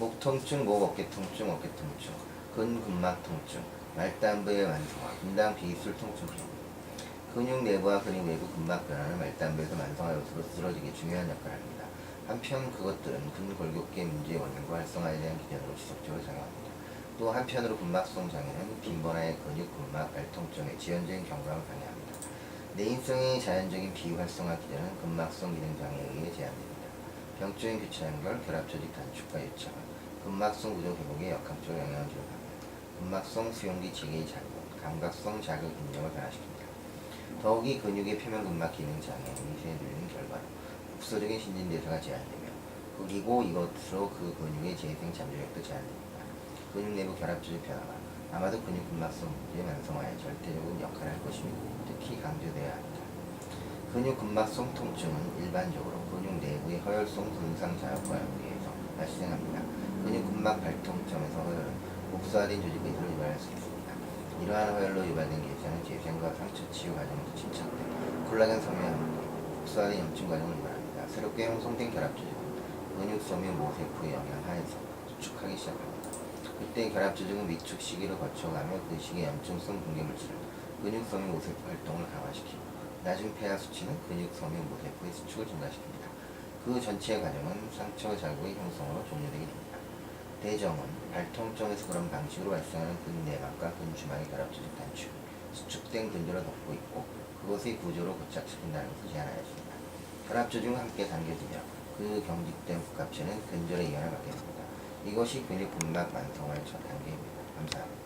목 통증, 목 어깨 통증, 어깨 통증, 근 근막 통증, 말단부의 만성화, 분당 비입술 통증 등 근육 내부와 근육 외부 근막 변화는 말단부에서 만성화 요소로 쓰러지기 중요한 역할을 합니다. 한편 그것들은 근골격계 문제의 원인과 활성화에 대한 기전으로 지속적으로 작용합니다. 또 한편으로 근막성 장애는 빈번화의 근육 근막 발통증의 지연적인 경감을 방해합니다. 내인성의 자연적인 비활성화 기전은 근막성 기능 장애에 의해 제한됩니다. 병적인 교차 연결, 결합 조직 단축과 유착 은 근막성 구조 회복에 역학적으로 영향을 반면 근막성 수용기 체계의 작용, 감각성 자극 입력을 변화시킵니다. 더욱이 근육의 표면 근막 기능 장애, 미세에 눌리는 결과로 국소적인 신진대사가 제한되며 그리고 이것으로 그 근육의 재생 잠재력도 제한됩니다. 근육 내부 결합 조직 변화가 아마도 근육 근막성 문제의 만성화에 절대적인 역할을 할 것이며 특히 강조되어야 합니다. 근육 근막성 통증은 일반적으로 근육 내부의 허혈성 손상 자극과 연계해서 발생합니다. 근육 근막 발통점에서 허혈은 복사된 조직 배설을 유발할 수 있습니다. 이러한 허혈로 유발된 계좌는 재생과 상처 치유 과정에서 침착돼 콜라겐 섬유와 복사된 염증 과정을 유발합니다. 새롭게 형성된 결합 조직은 근육 섬유 모세포의 영향 하에서 수축하기 시작합니다. 그때 결합 조직은 위축 시기를 거쳐가며 그 시기의 염증성 붕괴 물질은 근육 섬유 모세포 활동을 강화시키고 낮은 폐하 수치는 근육 섬유 모세포의 수축을 증가시킵니다. 그 전체 과정은 상처 자국의 형성으로 종료되게 됩니다. 대정은 발통점에서 그런 방식으로 발생하는 근내막과 근주막의 결합 조직 단축, 수축된 근조를 덮고 있고 그것의 구조로 고착시킨다는 것을 제안하였습니다. 결합 조직과 함께 당겨지며 그 경직된 복합체는 근절의 이완을 받게 됩니다. 이것이 근육 근막 만성화의 첫 단계입니다. 감사합니다.